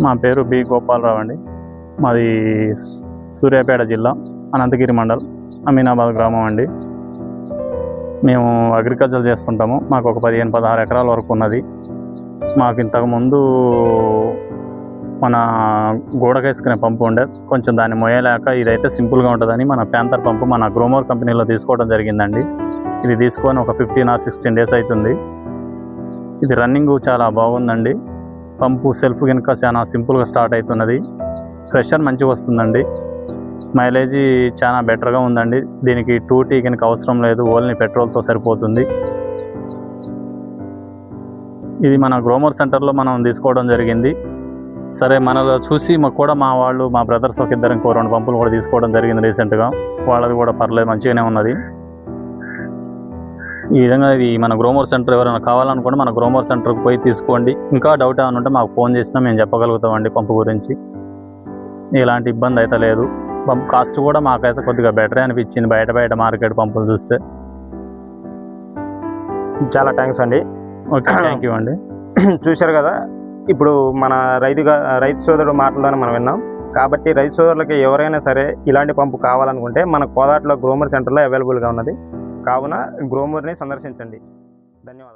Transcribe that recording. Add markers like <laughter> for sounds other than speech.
మా పేరు బి గోపాలరావు అండి. మాది సూర్యాపేట జిల్లా అనంతగిరి మండల్ అమీనాబాద్ గ్రామం అండి. మేము అగ్రికల్చర్ చేస్తుంటాము. మాకు ఒక పదిహేను పదహారు ఎకరాల వరకు ఉన్నది. మాకు ఇంతకుముందు మన గోడకేసుకునే పంపు ఉండే కొంచెం దాన్ని మొయ్యలేక ఇదైతే సింపుల్గా ఉంటుందని మన ప్యాంతర్ పంపు మన గ్రోమోర్ కంపెనీలో తీసుకోవడం జరిగిందండి. ఇది తీసుకొని ఒక ఫిఫ్టీన్ ఆర్ సిక్స్టీన్ డేస్ అవుతుంది. ఇది రన్నింగ్ చాలా బాగుందండి. పంపు సెల్ఫ్ కనుక చాలా సింపుల్గా స్టార్ట్ అవుతున్నది. ప్రెషర్ మంచిగా వస్తుందండి. మైలేజీ చాలా బెటర్గా ఉందండి. దీనికి టూ టీ కనుక అవసరం లేదు. ఓన్లీ పెట్రోల్తో సరిపోతుంది. ఇది మన గ్రోమర్ సెంటర్లో మనం తీసుకోవడం జరిగింది. సరే మనలో చూసి మాకు కూడా మా వాళ్ళు మా బ్రదర్స్ ఒక ఇద్దరు ఇంకో రెండు పంపులు కూడా తీసుకోవడం జరిగింది రీసెంట్గా. వాళ్ళది కూడా పర్లేదు మంచిగానే ఉన్నది. ఈ విధంగా ఇది మన గ్రోమర్ సెంటర్ ఎవరైనా కావాలనుకుంటే మన గ్రోమర్ సెంటర్కి పోయి తీసుకోండి. ఇంకా డౌట్ ఏమైనా ఉంటే మాకు ఫోన్ చేసినా మేము చెప్పగలుగుతామండి పంపు గురించి. ఎలాంటి ఇబ్బంది అయితే లేదు. పంప్ కాస్ట్ కూడా మాకైతే కొద్దిగా బెటరే అనిపించింది బయట బయట మార్కెట్ పంపులు చూస్తే. చాలా థ్యాంక్స్ అండి. ఓకే థ్యాంక్ యూ అండి. <clears throat> చూశారు కదా ఇప్పుడు మన రైతుగా రైతు సోదరుడు మాటల్లోనే మనం విన్నాం. కాబట్టి రైతు సోదరులకి ఎవరైనా సరే ఇలాంటి పంపు కావాలనుకుంటే మన కోదాట్లో గ్రోమర్ సెంటర్లో అవైలబుల్గా ఉన్నది. కావున గ్రోమర్ని సందర్శించండి. ధన్యవాదాలు.